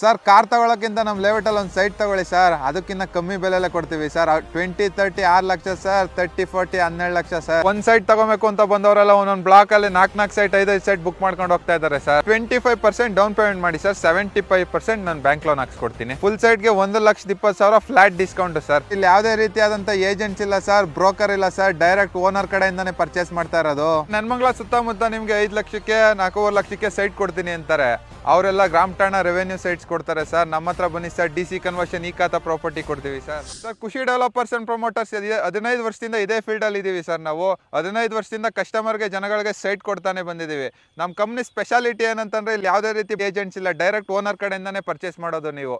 Sir car ತಗೊಳಕ್ಕಿಂತ ನಮ್ಮ ಲೆವೆಟಲ್ಲಿ ಒಂದು site ತಗೊಳ್ಳಿ ಸರ್ ಅದಕ್ಕಿಂತ ಕಮ್ಮಿ ಬೆಲೆಲ್ಲೇ ಕೊಡ್ತೀವಿ ಸರ್ ಟ್ವೆಂಟಿ ತರ್ಟಿ ಆರು ಲಕ್ಷ ಸರ್ ತರ್ಟಿ ಫೋರ್ಟಿ ಹನ್ನೆರಡು ಲಕ್ಷ ಸರ್ ಒಂದು ಸೈಟ್ ತಗೋಬೇಕು ಅಂತ ಬಂದವರೆಲ್ಲ ಒಂದೊಂದು ಬ್ಲಾಕಲ್ಲಿ ನಾಲ್ಕು ನಾಲ್ಕು ಸೈಟ್ ಐದೈದು ಸೈಟ್ ಬುಕ್ ಮಾಡ್ಕೊಂಡು ಹೋಗ್ತಾ ಇದ್ದಾರೆ sir twenty five percent down payment ಮಾಡಿ ಸರ್ ಸೆವೆಂಟಿ ಫೈವ್ ಪರ್ಸೆಂಟ್ ನಾನು ಬ್ಯಾಂಕ್ ಲೋನ್ ಹಾಕ್ಸ್ಕೊಡ್ತೀನಿ. ಫುಲ್ ಸೈಟ್ಗೆ ಒಂದು ಲಕ್ಷದ ಇಪ್ಪತ್ತು ಸಾವಿರ ಫ್ಲಾಟ್ ಡಿಸ್ಕೌಂಟ್ ಸರ್ ಇಲ್ಲಿ ಯಾವುದೇ ರೀತಿಯಾದಂಥ ಏಜೆಂಟ್ಸ್ ಇಲ್ಲ ಸರ್ ಬ್ರೋಕರ್ ಇಲ್ಲ ಸರ್ ಡೈರೆಕ್ಟ್ ಓನರ್ ಕಡೆಯಿಂದಾನೇ ಪರ್ಚೇಸ್ ಮಾಡ್ತಾ ಇರೋದು. ನನ್ಮಂಗ್ಲ ಸುತ್ತಮುತ್ತ ನಿಮಗೆ ಐದು ಲಕ್ಷಕ್ಕೆ, ನಾಲ್ಕೂವರೆ ಲಕ್ಷಕ್ಕೆ ಸೈಟ್ ಕೊಡ್ತೀನಿ ಅಂತಾರೆ. ಅವರೆಲ್ಲ ಗ್ರಾಮ ಠಾಣ ರೆವೆನ್ಯೂ ಸೈಟ್ಸ್ ಕೊಡ್ತಾರೆ ಸರ್ ನಮ್ಮ ಹತ್ರ ಬನ್ನಿ ಸರ್ ಡಿ ಸಿ ಕನ್ವರ್ಷನ್ ಈ ಖಾತಾ ಪ್ರಾಪರ್ಟಿ ಕೊಡ್ತೀವಿ sir sir Khushi developers and promoters ಹದಿನೈದು ವರ್ಷದಿಂದ ಇದೇ ಫೀಲ್ಡಲ್ಲಿ ಇದ್ದೀವಿ ಸರ್ ನಾವು. ಹದಿನೈದು ವರ್ಷದಿಂದ ಕಸ್ಟಮರ್ಗೆ ಜನಗಳಿಗೆ ಸೈಟ್ ಕೊಡ್ತಾನೆ ಬಂದಿದ್ದೀವಿ ನಮ್ಮ ಕಂಪ್ನಿ ಸ್ಪೆಷಾಲಿಟಿ ಏನಂತಂದ್ರೆ ಇಲ್ಲಿ ಯಾವುದೇ ರೀತಿ ಏಜೆಂಟ್ಸ್ ಇಲ್ಲ. ಡೈರೆಕ್ಟ್ ಓನರ್ ಕಡೆಯಿಂದಾನೇ ಪರ್ಚೇಸ್ ಮಾಡೋದು ನೀವು.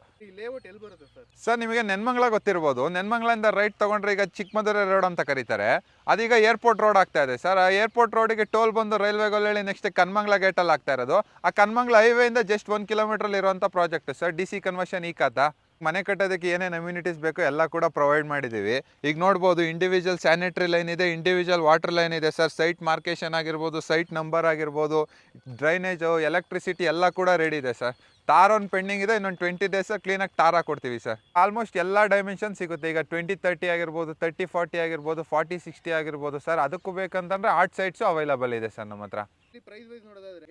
ಸರ್ ಸರ್ ನಿಮಗೆ ನೆನ್ಮಂಗ್ಲ ಗೊತ್ತಿರ್ಬೋದು. ನೆನ್ಮಂಗ್ಲಿಂದ ರೈಟ್ ತಗೊಂಡ್ರೆ ಈಗ ಚಿಕ್ಕಮದುರೆ ರೋಡ್ ಅಂತ ಕರೀತಾರೆ. ಅದೀಗ ಏರ್ಪೋರ್ಟ್ ರೋಡ್ ಆಗ್ತಾ ಇದೆ ಸರ್ ಆ ಏರ್ಪೋರ್ಟ್ ರೋಡಿಗೆ ಟೋಲ್ ಬಂದು ರೈಲ್ವೆ ಹೇಳಿ ನೆಕ್ಸ್ಟ್ ಕನ್ಮಂಗ್ಲ ಗೇಟಲ್ಲಿ ಆಗ್ತಾ ಇರೋದು. ಆ ಕನ್ಮಂಗ್ಲ ಹೈವೇಯಿಂದ ಜಸ್ಟ್ ಒಂದು ಕಿಲೋಮೀಟರ್ ಇರುವಂಥ project sir D C conversion ಈ ಖಾತಾ ಮನೆ ಕಟ್ಟೋದಕ್ಕೆ ಏನೇನು ಅಮ್ಯುನಿಟೀಸ್ ಬೇಕೋ ಎಲ್ಲ ಕೂಡ ಪ್ರೊವೈಡ್ ಮಾಡಿದ್ದೀವಿ. ಈಗ ನೋಡ್ಬೋದು ಇಂಡಿವಿಜುವಲ್ ಸ್ಯಾನಿಟರಿ ಲೈನ್ ಇದೆ ಇಂಡಿವಿಜುವಲ್ ವಾಟರ್ ಲೈನ್ ಇದೆ. ಸರ್ ಸೈಟ್ ಮಾರ್ಕೇಶನ್ ಆಗಿರ್ಬೋದು ಸೈಟ್ ನಂಬರ್ ಆಗಿರ್ಬೋದು ಡ್ರೈನೇಜು ಎಲೆಕ್ಟ್ರಿಸಿಟಿ ಎಲ್ಲ ಕೂಡ ರೆಡಿ ಇದೆ ಸರ್ ಟಾರ್ ಒಂದು ಪೆಂಡಿಂಗ್ ಇದೆ, ಇನ್ನೊಂದು ಟ್ವೆಂಟಿ ಡೇಸ್ ಕ್ಲೀನಾಗಿ ತಾರ ಕೊಡ್ತೀವಿ ಸರ್ ಆಲ್ಮೋಸ್ಟ್ ಎಲ್ಲ ಡೈಮೆನ್ಷನ್ ಸಿಗುತ್ತೆ. ಈಗ ಟ್ವೆಂಟಿ ತರ್ಟಿ ಆಗಿರ್ಬೋದು ತರ್ಟಿ ಫಾರ್ಟಿ ಆಗಿರ್ಬೋದು ಫಾರ್ಟಿ ಸಿಕ್ಸ್ಟಿ ಆಗಿರ್ಬೋದು ಸರ್ ಅದಕ್ಕೂ ಬೇಕಂತಂದ್ರೆ ಆರ್ಟ್ ಸೈಟ್ಸು ಅವೈಲಬಲ್ ಇದೆ ಸರ್ ನಮ್ಮ ಹತ್ರ. ಪ್ರೈಸ್ ವೈಸ್ ನೋಡೋದಾದ್ರೆ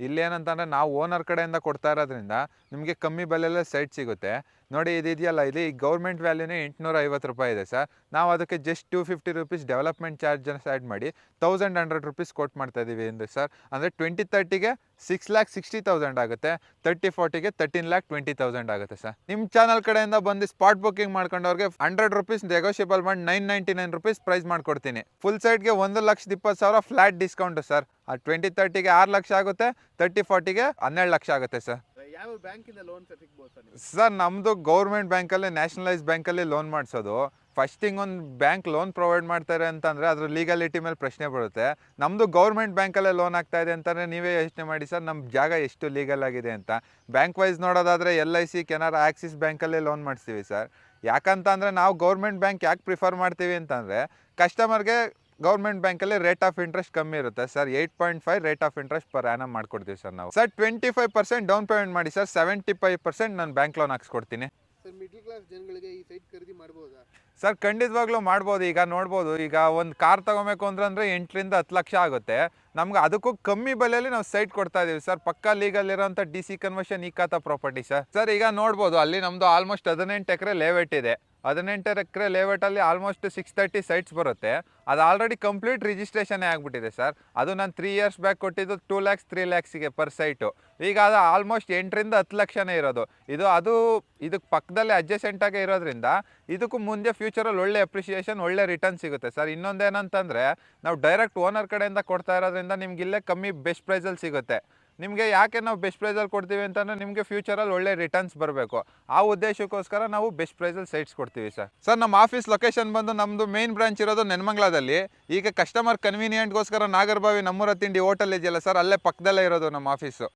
ಇಲ್ಲೇನಂತಂದ್ರೆ ನಾವು ಓನರ್ ಕಡೆಯಿಂದ ಕೊಡ್ತಾ ಇರೋದ್ರಿಂದ ನಿಮಗೆ ಕಮ್ಮಿ ಬೆಲೆಯಲ್ಲೇ ಸೈಟ್ ಸಿಗುತ್ತೆ. ನೋಡಿ ಇದು ಇದೆಯಲ್ಲ ಇಲ್ಲಿ ಗೌರ್ಮೆಂಟ್ ವ್ಯಾಲ್ಯೂನೇ ಎಂಟುನೂರ ಐವತ್ತು ರೂಪಾಯಿ ಇದೆ ಸರ್ ನಾವು ಅದಕ್ಕೆ just two fifty rupees development charges add ಮಾಡಿ ತೌಸಂಡ್ ಹಂಡ್ರೆಡ್ ರುಪೀಸ್ ಕೊಟ್ಟು ಮಾಡ್ತಾ ಇದ್ದೀವಿ ಅಂದರೆ ಸರ್ ಅಂದರೆ ಟ್ವೆಂಟಿ ತರ್ಟಿಗೆ ಸಿಕ್ಸ್ ಲ್ಯಾಕ್ ಸಿಕ್ಸ್ಟಿ ತೌಸಂಡ್ ಆಗುತ್ತೆ ತರ್ಟಿ ಫೋರ್ಟಿಗೆ ತರ್ಟೀನ್ ಲ್ಯಾಕ್ ಟ್ವೆಂಟಿ ತೌಸಂಡ್ ಆಗುತ್ತೆ ಸರ್ ನಿಮ್ಮ ಚಾನಲ್ ಕಡೆಯಿಂದ ಬಂದು ಸ್ಪಾಟ್ ಬುಕಿಂಗ್ ಮಾಡ್ಕೊಂಡವ್ರಿಗೆ ಹಂಡ್ರೆಡ್ ರುಪೀಸ್ ನೆಗೋಷಿಯಬಲ್ ಮಾಡಿ nine ninety nine rupees price ಮಾಡ್ಕೊಡ್ತೀನಿ ಫುಲ್ ಸೈಡ್ಗೆ ಒಂದು ಲಕ್ಷದ ಇಪ್ಪತ್ತು ಸಾವಿರ ಫ್ಲಾಟ್ ಡಿಸ್ಕೌಂಟ್ ಸರ್ ಆ ಟ್ವೆಂಟಿ ತರ್ಟಿಗೆ ಆರು ಲಕ್ಷ ಆಗುತ್ತೆ ತರ್ಟಿ ಫೋರ್ಟಿಗೆ ಹನ್ನೆರಡು ಲಕ್ಷ ಆಗುತ್ತೆ ಸರ್ ಸರ್ ನಮ್ಮದು ಗೌರ್ಮೆಂಟ್ ಬ್ಯಾಂಕಲ್ಲಿ ನ್ಯಾಷನಲೈಸ್ ಬ್ಯಾಂಕಲ್ಲಿ ಲೋನ್ ಮಾಡಿಸೋದು. ಫಸ್ಟಿಂಗ್ ಒಂದು ಬ್ಯಾಂಕ್ ಲೋನ್ ಪ್ರೊವೈಡ್ ಮಾಡ್ತಾರೆ ಅಂತಂದರೆ ಅದ್ರ ಲೀಗಾಲಿಟಿ ಮೇಲೆ ಪ್ರಶ್ನೆ ಬರುತ್ತೆ. ನಮ್ಮದು ಗೌರ್ಮೆಂಟ್ ಬ್ಯಾಂಕಲ್ಲೇ ಲೋನ್ ಆಗ್ತಾ ಇದೆ ಅಂತಂದರೆ ನೀವೇ ಯೋಚನೆ ಮಾಡಿ ಸರ್ ನಮ್ಮ ಜಾಗ ಎಷ್ಟು ಲೀಗಲ್ ಆಗಿದೆ ಅಂತ. ಬ್ಯಾಂಕ್ ವೈಸ್ ನೋಡೋದಾದರೆ L I C Canara Axis ಬ್ಯಾಂಕಲ್ಲೇ loan ಮಾಡಿಸ್ತೀವಿ ಸರ್. ಯಾಕಂತ ಅಂದರೆ ನಾವು ಗೌರ್ಮೆಂಟ್ ಬ್ಯಾಂಕ್ ಯಾಕೆ ಪ್ರಿಫರ್ ಮಾಡ್ತೀವಿ ಅಂತಂದರೆ ಕಸ್ಟಮರ್ಗೆ ಗೌರ್ಮೆಂಟ್ ಬ್ಯಾಂಕಲ್ಲಿ ರೇಟ್ ಆಫ್ ಇಂಟ್ರೆಸ್ಟ್ ಕಮ್ಮಿ ಇರುತ್ತೆ sir. Eight point five rate of interest per annum ಮಾಡ್ಕೊಡ್ತೀವಿ ಸರ್ ನಾವು. Sir twenty five percent down payment ಮಾಡಿ ಸರ್. ಸೆವೆಂಟಿ ಫೈವ್ ಪರ್ಸೆಂಟ್ ನಾನು ಬ್ಯಾಂಕ್ ಲೋನ್ ಹಾಕ್ಸ್ಕೊಡ್ತೀನಿ. ಮಿಡ್ಲ್ ಕ್ಲಾಸ್ ಜನಗಳಿಗೆ ಈ ಸೈಟ್ ಖರೀದಿ ಸರ್ ಖಂಡಿತವಾಗ್ಲೂ ಮಾಡ್ಬೋದು. ಈಗ ನೋಡ್ಬೋದು. ಈಗ ಒಂದು ಕಾರ್ ತಗೋಬೇಕು ಅಂದ್ರೆ ಎಂಟರಿಂದ ಹತ್ತು ಲಕ್ಷ ಆಗುತ್ತೆ. ನಮ್ಗೆ ಅದಕ್ಕೂ ಕಮ್ಮಿ ಬೆಲೆಯಲ್ಲಿ ನಾವು ಸೈಟ್ ಕೊಡ್ತಾ ಇದೀವಿ. ಸರ್ ಪಕ್ಕಾ ಲೀಗಲ್ ಇರೋಂಥ ಡಿ ಸಿ ಕನ್ವರ್ಷನ್ ಈ ಪ್ರಾಪರ್ಟಿ ಸರ್ ಸರ್ ಈಗ ನೋಡ್ಬೋದು. ಅಲ್ಲಿ ನಮ್ಮದು ಆಲ್ಮೋಸ್ಟ್ ಹದಿನೆಂಟು ಎಕರೆ ಲೇವೆಟ್ ಇದೆ. ಹದಿನೆಂಟು ಎಕರೆ ಲೇಔಟಲ್ಲಿ ಆಲ್ಮೋಸ್ಟ್ ಸಿಕ್ಸ್ ತರ್ಟಿ ಸೈಟ್ಸ್ ಬರುತ್ತೆ. ಅದು ಆಲ್ರೆಡಿ ಕಂಪ್ಲೀಟ್ ರಿಜಿಸ್ಟ್ರೇಷನ್ ಆಗಿಬಿಟ್ಟಿದೆ ಸರ್. ಅದು ನಾನು ತ್ರೀ ಇಯರ್ಸ್ ಬ್ಯಾಕ್ ಕೊಟ್ಟಿದ್ದು ಟೂ ಲ್ಯಾಕ್ಸ್ ತ್ರೀ ಲ್ಯಾಕ್ಸಿಗೆ ಪರ್ ಸೈಟು ಈಗ ಅದು ಆಲ್ಮೋಸ್ಟ್ ಎಂಟರಿಂದ ಹತ್ತು ಲಕ್ಷನೇ ಇರೋದು. ಇದು, ಅದು ಇದಕ್ಕೆ ಪಕ್ಕದಲ್ಲೇ ಅಡ್ಜಸೆಂಟಾಗೆ ಇರೋದ್ರಿಂದ ಇದಕ್ಕೂ ಮುಂದೆ ಫ್ಯೂಚರಲ್ಲಿ ಒಳ್ಳೆ ಅಪ್ರಿಷಿಯೇಷನ್ ಒಳ್ಳೆ ರಿಟರ್ನ್ ಸಿಗುತ್ತೆ ಸರ್. ಇನ್ನೊಂದೇನಂತಂದರೆ, ನಾವು ಡೈರೆಕ್ಟ್ ಓನರ್ ಕಡೆಯಿಂದ ಕೊಡ್ತಾ ಇರೋದ್ರಿಂದ ನಿಮ್ಗೆ ಇಲ್ಲೇ ಕಮ್ಮಿ ಬೆಸ್ಟ್ ಪ್ರೈಸಲ್ಲಿ ಸಿಗುತ್ತೆ. ನಿಮಗೆ ಯಾಕೆ ನಾವು ಬೆಸ್ಟ್ ಪ್ರೈಸಲ್ಲಿ ಕೊಡ್ತೀವಿ ಅಂತಂದರೆ ನಿಮಗೆ ಫ್ಯೂಚರಲ್ಲಿ ಒಳ್ಳೆ ರಿಟರ್ನ್ಸ್ ಬರಬೇಕು. ಆ ಉದ್ದೇಶಕ್ಕೋಸ್ಕರ ನಾವು ಬೆಸ್ಟ್ ಪ್ರೈಸಲ್ಲಿ ಸೈಟ್ಸ್ ಕೊಡ್ತೀವಿ ಸರ್. ಸರ್, ನಮ್ಮ ಆಫೀಸ್ ಲೊಕೇಶನ್ ಬಂದು ನಮ್ಮದು ಮೇನ್ ಬ್ರಾಂಚ್ ಇರೋದು ನೆನ್ಮಂಗ್ಲಾದಲ್ಲಿ. ಈಗ ಕಸ್ಟಮರ್ ಕನ್ವೀನಿಯೆಂಟ್ಗೋಸ್ಕರ ನಾಗರಬಾವಿ ನಮ್ಮೂರ ತಿಂಡಿ ಹೋಟೆಲ್ ಇದೆಯಲ್ಲ ಸರ್, ಅಲ್ಲೇ ಪಕ್ಕದಲ್ಲೇ ಇರೋದು ನಮ್ಮ ಆಫೀಸು